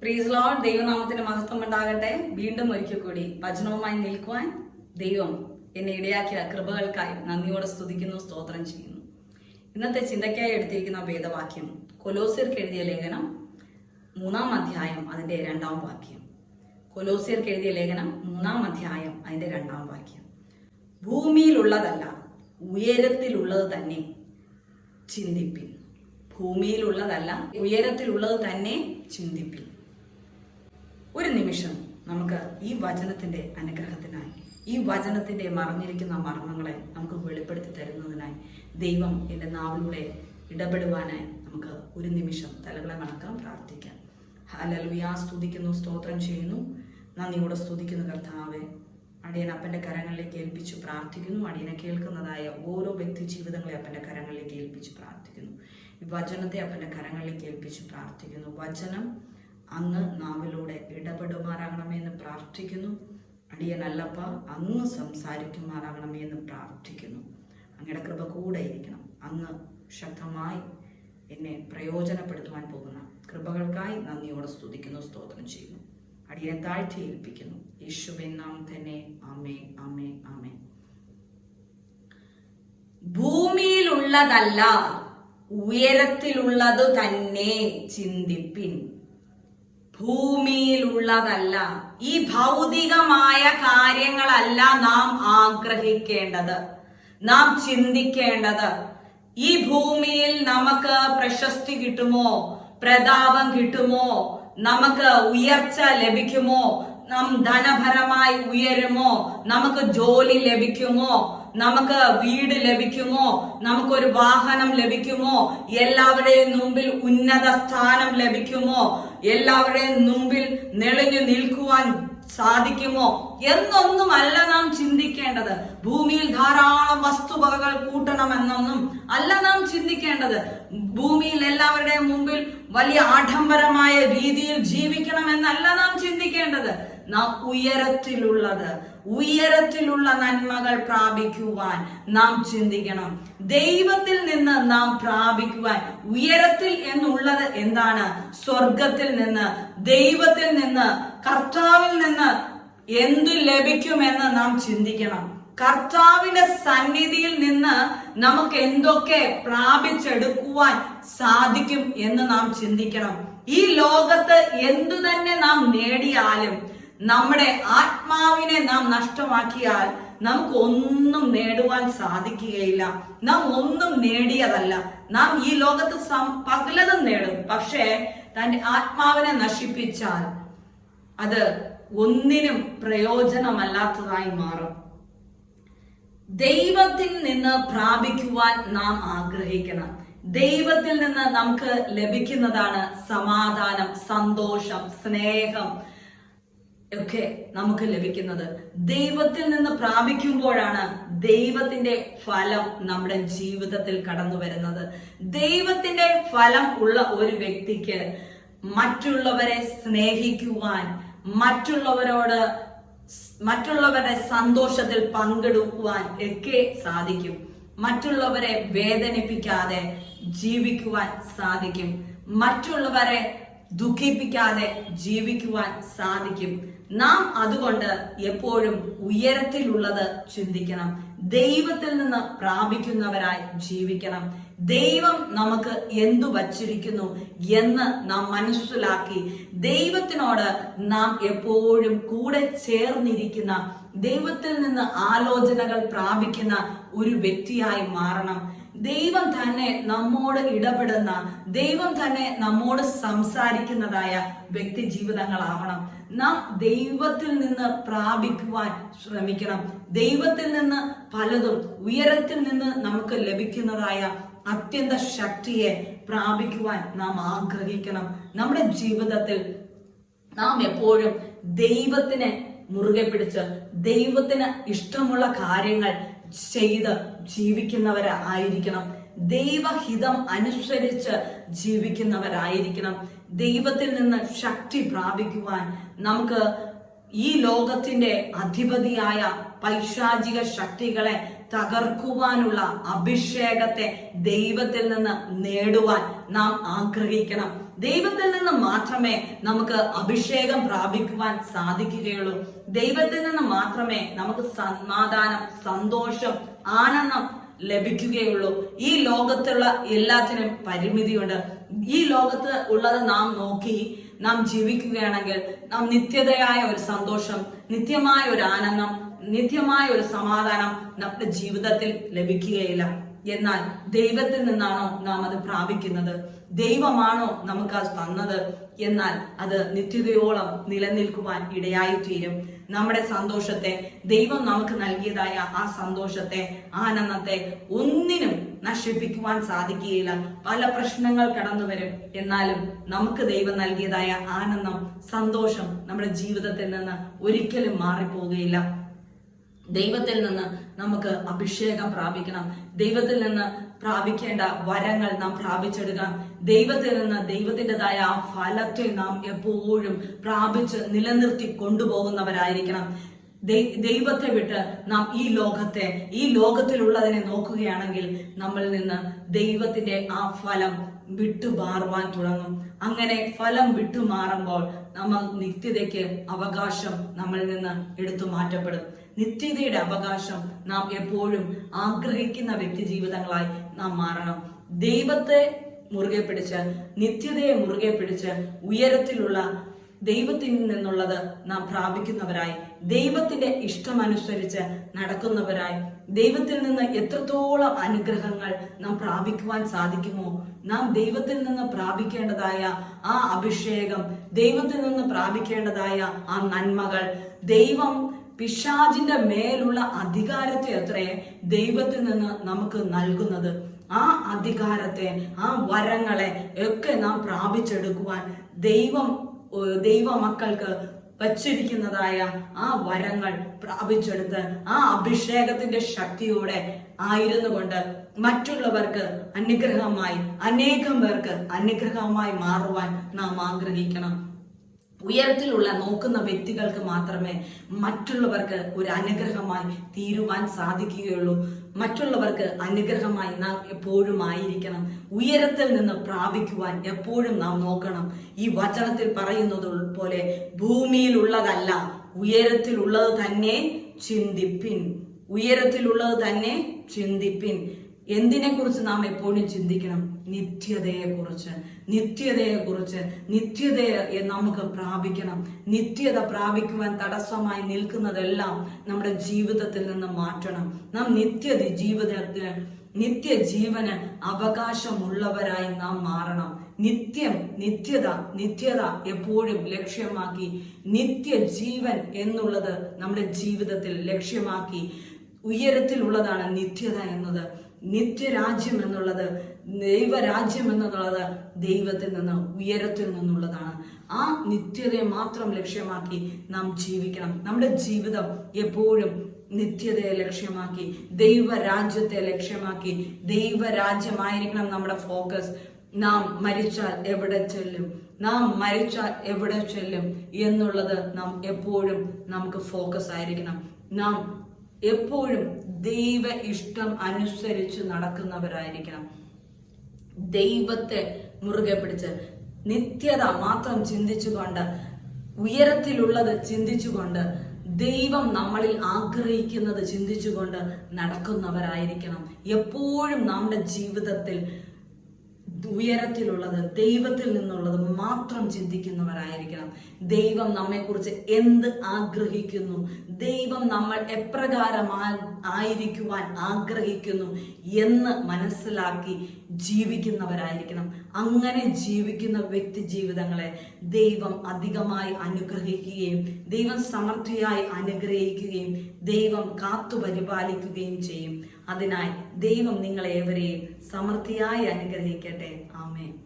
പ്രീസ് load ദൈവനാമത്തിന് മഹത്വം ഉണ്ടാകട്ടെ വീണ്ടും ഒരിക്കൽ കൂടി വചനവുമായി നിൽക്കുവാൻ ദൈവം എന്നെ ഇടയാക്കിയ കൃപകൾക്കായി നന്ദിയോടെ സ്തുതിക്കുന്നു സ്തോത്രം ചെയ്യുന്നു. ഇന്നത്തെ ചിന്തയ്ക്കായി എടുത്തിരിക്കുന്ന വേദവാക്യം കൊലോസിയർക്ക് എഴുതിയ ലേഖനം മൂന്നാം അധ്യായം അതിന്റെ രണ്ടാം വാക്യം. കൊലോസിയർക്ക് എഴുതിയ ലേഖനം മൂന്നാം അധ്യായം അതിന്റെ രണ്ടാം വാക്യം. ഭൂമിയിലുള്ളതല്ല ഉയരത്തിലുള്ളത് തന്നെ ചിന്തിപ്പിൻ. ഭൂമിയിലുള്ളതല്ല ഉയരത്തിലുള്ളത് തന്നെ ചിന്തിപ്പിൻ. ഒരു നിമിഷം നമുക്ക് ഈ വചനത്തിന്റെ അനുഗ്രഹത്തിനായി ഈ വചനത്തിന്റെ മറഞ്ഞിരിക്കുന്ന മർമ്മങ്ങളെ നമുക്ക് വെളിപ്പെടുത്തി തരുന്നതിനായി ദൈവം എന്റെ നാവിലൂടെ ഇടപെടുവാനായി നമുക്ക് ഒരു നിമിഷം തലകളെ മണക്കാം പ്രാർത്ഥിക്കാം. ഹലലുയ സ്തുതിക്കുന്നു സ്തോത്രം ചെയ്യുന്നു. നന്ദിയോടെ സ്തുതിക്കുന്നു കർത്താവെ. അടിയൻ അപ്പന്റെ കരങ്ങളിലേക്ക് ഏൽപ്പിച്ചു പ്രാർത്ഥിക്കുന്നു. അടിയനെ കേൾക്കുന്നതായ ഓരോ വ്യക്തി ജീവിതങ്ങളെ അപ്പന്റെ കരങ്ങളിലേക്ക് ഏൽപ്പിച്ചു പ്രാർത്ഥിക്കുന്നു. ഈ വചനത്തെ അപ്പന്റെ കരങ്ങളിലേക്ക് ഏൽപ്പിച്ചു പ്രാർത്ഥിക്കുന്നു. വചനം അങ്ങ് നാവിലൂടെ ഇടപെടുമാറാകണമെന്ന് പ്രാർത്ഥിക്കുന്നു. അടിയനല്ലപ്പ അങ്ങ് സംസാരിക്കുമാറാകണമേ എന്ന് പ്രാർത്ഥിക്കുന്നു. അങ്ങയുടെ കൃപ കൂടെ ഇരിക്കണം. അങ്ങ് ശക്തമായി എന്നെ പ്രയോജനപ്പെടുത്തുവാൻ പോകുന്ന കൃപകൾക്കായി നന്ദിയോടെ സ്തുതിക്കുന്നു സ്തോത്രം ചെയ്യുന്നു. അടിയനെ താഴ്ത്തി ഏൽപ്പിക്കുന്നു. യേശുവിൻ നാം തന്നെ. അമേ അമേ അമേ ഭൂമിയിലുള്ളതല്ല ഉയരത്തിലുള്ളത് തന്നെ ചിന്തിപ്പിൻ. ഭൂമിയിലുള്ളതല്ല. ഈ ഭൗതികമായ കാര്യങ്ങളല്ല നാം ആഗ്രഹിക്കേണ്ടത്. നാം ചിന്തിക്കേണ്ടത്. ഈ ഭൂമിയിൽ നമുക്ക് പ്രശസ്തി കിട്ടുമോ? പ്രതാപം കിട്ടുമോ? നമുക്ക് ഉയർച്ച ലഭിക്കുമോ? നാം ധനപരമായി ഉയരുമോ? നമുക്ക് ജോലി ലഭിക്കുമോ? നമുക്ക് വീട് ലഭിക്കുമോ? നമുക്കൊരു വാഹനം ലഭിക്കുമോ? എല്ലാവരുടെയും മുമ്പിൽ ഉന്നത സ്ഥാനം ലഭിക്കുമോ? എല്ലാവരുടെയും മുമ്പിൽ നെളിഞ്ഞു നിൽക്കുവാൻ സാധിക്കുമോ എന്നൊന്നുമല്ല നാം ചിന്തിക്കേണ്ടത്. ഭൂമിയിൽ ധാരാളം വസ്തുവകകൾ കൂട്ടണമെന്നൊന്നും അല്ല നാം ചിന്തിക്കേണ്ടത്. ഭൂമിയിൽ എല്ലാവരുടെയും മുമ്പിൽ വലിയ ആഡംബരമായ രീതിയിൽ ജീവിക്കണമെന്നല്ല നാം ചിന്തിക്കേണ്ടത്. നാം ഉയരത്തിലുള്ളത്. ഉയരത്തിലുള്ള നന്മകൾ പ്രാപിക്കുവാൻ നാം ചിന്തിക്കണം. ദൈവത്തിൽ നിന്ന് നാം പ്രാപിക്കുവാൻ ഉയരത്തിൽ എന്നുള്ളത് എന്താണ്? സ്വർഗത്തിൽ നിന്ന് ദൈവത്തിൽ നിന്ന് കർത്താവിൽ നിന്ന് എന്തു ലഭിക്കുമെന്ന് നാം ചിന്തിക്കണം. കർത്താവിന്റെ സന്നിധിയിൽ നിന്ന് നമുക്ക് എന്തൊക്കെ പ്രാപിച്ചെടുക്കുവാൻ സാധിക്കും എന്ന് നാം ചിന്തിക്കണം. ഈ ലോകത്ത് എന്തു തന്നെ നാം നേടിയാലും നമ്മുടെ ആത്മാവിനെ നാം നഷ്ടമാക്കിയാൽ നമുക്ക് ഒന്നും നേടുവാൻ സാധിക്കുകയില്ല. നാം ഒന്നും നേടിയതല്ല. നാം ഈ ലോകത്ത് പകലതും നേടും. പക്ഷേ തന്റെ ആത്മാവിനെ നശിപ്പിച്ചാൽ അത് ഒന്നിനും പ്രയോജനമല്ലാത്തതായി മാറും. ദൈവത്തിൽ നിന്ന് പ്രാപിക്കുവാൻ നാം ആഗ്രഹിക്കണം. ദൈവത്തിൽ നിന്ന് നമുക്ക് ലഭിക്കുന്നതാണ് സമാധാനം സന്തോഷം സ്നേഹം. ഒക്കെ നമുക്ക് ലഭിക്കുന്നത്. ദൈവത്തിൽ നിന്ന് പ്രാപിക്കുമ്പോഴാണ് ദൈവത്തിന്റെ ഫലം നമ്മുടെ ജീവിതത്തിൽ കടന്നു വരുന്നത്. ദൈവത്തിന്റെ ഫലം ഉള്ള ഒരു വ്യക്തിക്ക് മറ്റുള്ളവരെ സ്നേഹിക്കുവാൻ മറ്റുള്ളവരോട് മറ്റുള്ളവരുടെ സന്തോഷത്തിൽ പങ്കെടുക്കുവാൻ ഒക്കെ സാധിക്കും. മറ്റുള്ളവരെ വേദനിപ്പിക്കാതെ ജീവിക്കുവാൻ സാധിക്കും. മറ്റുള്ളവരെ ദുഃഖിപ്പിക്കാതെ ജീവിക്കുവാൻ സാധിക്കും. നാം അതുകൊണ്ട് എപ്പോഴും ഉയരത്തിലുള്ളത് ചിന്തിക്കണം. ദൈവത്തിൽ നിന്ന് പ്രാപിക്കുന്നവരായി ജീവിക്കണം. ദൈവം നമുക്ക് എന്തു വച്ചിരിക്കുന്നു എന്ന് നാം മനസ്സിലാക്കി ദൈവത്തിനോട് നാം എപ്പോഴും കൂടെ ചേർന്നിരിക്കുന്ന ദൈവത്തിൽ നിന്ന് ആലോചനകൾ പ്രാപിക്കുന്ന ഒരു വ്യക്തിയായി മാറണം. ദൈവം തന്നെ നമ്മോട് ഇടപെടുന്ന ദൈവം തന്നെ നമ്മോട് സംസാരിക്കുന്നതായ വ്യക്തി ജീവിതങ്ങളാവണം. നാം ദൈവത്തിൽ നിന്ന് പ്രാപിക്കുവാൻ ശ്രമിക്കണം. ദൈവത്തിൽ നിന്ന് പലതും ഉയരത്തിൽ നിന്ന് നമുക്ക് ലഭിക്കുന്നതായ അത്യന്ത ശക്തിയെ പ്രാപിക്കുവാൻ നാം ആഗ്രഹിക്കണം. നമ്മുടെ ജീവിതത്തിൽ നാം എപ്പോഴും ദൈവത്തിനെ മുറുകെ പിടിച്ച് ദൈവത്തിന് ഇഷ്ടമുള്ള കാര്യങ്ങൾ ചെയ്ത് ജീവിക്കുന്നവരായിരിക്കണം. ദൈവഹിതം അനുസരിച്ച് ജീവിക്കുന്നവരായിരിക്കണം. ദൈവത്തിൽ നിന്ന് ശക്തി പ്രാപിക്കുവാൻ നമുക്ക് ഈ ലോകത്തിന്റെ അധിപതിയായ പൈശാചിക ശക്തികളെ തകർക്കുവാനുള്ള അഭിഷേകത്തെ ദൈവത്തിൽ നിന്ന് നേടുവാൻ നാം ആഗ്രഹിക്കണം. ദൈവത്തിൽ നിന്ന് മാത്രമേ നമുക്ക് അഭിഷേകം പ്രാപിക്കുവാൻ സാധിക്കുകയുള്ളൂ. ദൈവത്തിൽ നിന്ന് മാത്രമേ നമുക്ക് സമാധാനം സന്തോഷം ആനന്ദം ലഭിക്കുകയുള്ളൂ. ഈ ലോകത്തുള്ള എല്ലാത്തിനും പരിമിതിയുണ്ട്. ഈ ലോകത്ത് ഉള്ളത് നാം നോക്കി നാം ജീവിക്കുകയാണെങ്കിൽ നാം നിത്യതയായ ഒരു സന്തോഷം നിത്യമായ ഒരു ആനന്ദം നിത്യമായ ഒരു സമാധാനം നമ്മുടെ ജീവിതത്തിൽ ലഭിക്കുകയില്ല. എന്നാൽ ദൈവത്തിൽ നിന്നാണോ നാം അത് പ്രാപിക്കുന്നത്? ദൈവമാണോ നമുക്ക് അത് തന്നത്? എന്നാൽ അത് നിത്യതയോളം നിലനിൽക്കുവാൻ ഇടയായി തീരും നമ്മുടെ സന്തോഷത്തെ ദൈവം നമുക്ക് നൽകിയതായ ആ സന്തോഷത്തെ ആനന്ദത്തെ ഒന്നിനും നശിപ്പിക്കുവാൻ സാധിക്കുകയില്ല. പല പ്രശ്നങ്ങൾ കടന്നു വരും. എന്നാലും നമുക്ക് ദൈവം നൽകിയതായ ആനന്ദം സന്തോഷം നമ്മുടെ ജീവിതത്തിൽ നിന്ന് ഒരിക്കലും മാറിപ്പോകുകയില്ല ദൈവത്തിൽ നിന്ന് നമുക്ക് അഭിഷേകം പ്രാപിക്കണം. ദൈവത്തിൽ നിന്ന് പ്രാപിക്കേണ്ട വരങ്ങൾ നാം പ്രാപിച്ചെടുക്കണം ദൈവത്തിൽ നിന്ന് ദൈവത്തിന്റെതായ ആ ഫലത്തെ നാം എപ്പോഴും പ്രാപിച്ച് നിലനിർത്തി കൊണ്ടുപോകുന്നവരായിരിക്കണം. ദൈവത്തെ വിട്ട് നാം ഈ ലോകത്തെ ഈ ലോകത്തിലുള്ളതിനെ നോക്കുകയാണെങ്കിൽ നമ്മളിൽ നിന്ന് ദൈവത്തിന്റെ ആ ഫലം വിട്ടുമാറുവാൻ തുടങ്ങും. അങ്ങനെ ഫലം വിട്ടുമാറുമ്പോൾ നമ്മൾ നിത്യതയ്ക്ക് അവകാശം നമ്മളിൽ നിന്ന് എടുത്തു മാറ്റപ്പെടും. നിത്യതയുടെ അവകാശം നാം എപ്പോഴും ആഗ്രഹിക്കുന്ന വ്യക്തി ജീവിതങ്ങളായി നാം മാറണം. ദൈവത്തെ മുറുകെ പിടിച്ച് നിത്യതയെ മുറുകെ പിടിച്ച് ഉയരത്തിലുള്ള ദൈവത്തിൽ നിന്നുള്ളത് നാം പ്രാപിക്കുന്നവരായി ദൈവത്തിന്റെ ഇഷ്ടമനുസരിച്ച് നടക്കുന്നവരായി ദൈവത്തിൽ നിന്ന് എത്രത്തോളം അനുഗ്രഹങ്ങൾ നാം പ്രാപിക്കുവാൻ സാധിക്കുമോ നാം ദൈവത്തിൽ നിന്ന് പ്രാപിക്കേണ്ടതായ ആ അഭിഷേകം ദൈവത്തിൽ നിന്ന് പ്രാപിക്കേണ്ടതായ ആ നന്മകൾ ദൈവം പിശാജിന്റെ മേലുള്ള അധികാരത്തെ അത്രേ ദൈവത്തിൽ നിന്ന് നമുക്ക് നൽകുന്നത്. ആ അധികാരത്തെ ആ വരങ്ങളെ ഒക്കെ നാം പ്രാപിച്ചെടുക്കുവാൻ ദൈവം ദൈവ മക്കൾക്ക് വച്ചിരിക്കുന്നതായ ആ വരങ്ങൾ പ്രാപിച്ചെടുത്ത് ആ അഭിഷേകത്തിന്റെ ശക്തിയോടെ ആയിരുന്നു കൊണ്ട് മറ്റുള്ളവർക്ക് അനുഗ്രഹമായി അനേകം പേർക്ക് അനുഗ്രഹമായി മാറുവാൻ നാം ആഗ്രഹിക്കണം. ഉയരത്തിലുള്ള നോക്കുന്ന വ്യക്തികൾക്ക് മാത്രമേ മറ്റുള്ളവർക്ക് ഒരു അനുഗ്രഹമായി തീരുവാൻ സാധിക്കുകയുള്ളൂ. മറ്റുള്ളവർക്ക് അനുഗ്രഹമായി നാം എപ്പോഴും ആയിരിക്കണം. ഉയരത്തിൽ നിന്ന് പ്രാപിക്കുവാൻ എപ്പോഴും നാം നോക്കണം. ഈ വചനത്തിൽ പറയുന്നത് പോലെ ഭൂമിയിലുള്ളതല്ല ഉയരത്തിലുള്ളത് തന്നെ ചിന്തിപ്പിൻ. ഉയരത്തിലുള്ളത് തന്നെ ചിന്തിപ്പിൻ. എന്തിനെ കുറിച്ച് നാം എപ്പോഴും ചിന്തിക്കണം? നിത്യതയെ കുറിച്ച് നിത്യതയെ നമുക്ക് പ്രാപിക്കണം. നിത്യത പ്രാപിക്കുവാൻ തടസ്സമായി നിൽക്കുന്നതെല്ലാം നമ്മുടെ ജീവിതത്തിൽ നിന്ന് മാറ്റണം. നാം നിത്യ ജീവിതത്തിന് നിത്യജീവന് അവകാശമുള്ളവരായി നാം മാറണം. നിത്യം നിത്യത നിത്യത എപ്പോഴും ലക്ഷ്യമാക്കി നിത്യജീവൻ എന്നുള്ളത് നമ്മുടെ ജീവിതത്തിൽ ലക്ഷ്യമാക്കി ഉയരത്തിലുള്ളതാണ് നിത്യത എന്നത്. നിത്യരാജ്യം എന്നുള്ളത് ദൈവരാജ്യം എന്നുള്ളത് ദൈവത്തിൽ നിന്ന് ഉയരത്തിൽ നിന്നുള്ളതാണ്. ആ നിത്യതയെ മാത്രം ലക്ഷ്യമാക്കി നാം ജീവിക്കണം. നമ്മുടെ ജീവിതം എപ്പോഴും നിത്യതയെ ലക്ഷ്യമാക്കി ദൈവരാജ്യത്തെ ലക്ഷ്യമാക്കി ദൈവരാജ്യമായിരിക്കണം നമ്മുടെ ഫോക്കസ്. നാം മരിച്ചാൽ എവിടെ ചെല്ലും? നാം മരിച്ചാൽ എവിടെ ചെല്ലും? എന്നുള്ളത് നാം എപ്പോഴും നമുക്ക് ഫോക്കസ് ആയിരിക്കണം. നാം എപ്പോഴും ദൈവ ഇഷ്ടം അനുസരിച്ച് നടക്കുന്നവരായിരിക്കണം. ദൈവത്തെ മുറുകെ പിടിച്ച് നിത്യത മാത്രം ചിന്തിച്ചുകൊണ്ട് ഉയരത്തിലുള്ളത് ചിന്തിച്ചുകൊണ്ട് ദൈവം നമ്മളിൽ ആഗ്രഹിക്കുന്നത് ചിന്തിച്ചുകൊണ്ട് നടക്കുന്നവരായിരിക്കണം. എപ്പോഴും നമ്മുടെ ജീവിതത്തിൽ ഉയരത്തിലുള്ളത് ദൈവത്തിൽ നിന്നുള്ളത് മാത്രം ചിന്തിക്കുന്നവരായിരിക്കണം. ദൈവം നമ്മെക്കുറിച്ച് എന്ത് ആഗ്രഹിക്കുന്നു ദൈവം നമ്മൾ എപ്രകാരം ആയിരിക്കുവാൻ ആഗ്രഹിക്കുന്നു എന്ന് മനസ്സിലാക്കി ജീവിക്കുന്നവരായിരിക്കണം. അങ്ങനെ ജീവിക്കുന്ന വ്യക്തി ജീവിതങ്ങളെ ദൈവം അധികമായി അനുഗ്രഹിക്കുകയും ദൈവം സമൃദ്ധിയായി അനുഗ്രഹിക്കുകയും ദൈവം കാത്തു പരിപാലിക്കുകയും ചെയ്യും. അതിനായി ദൈവം നിങ്ങളേവരെയും സമൃദ്ധിയായി അനുഗ്രഹിക്കട്ടെ. ആമേൻ.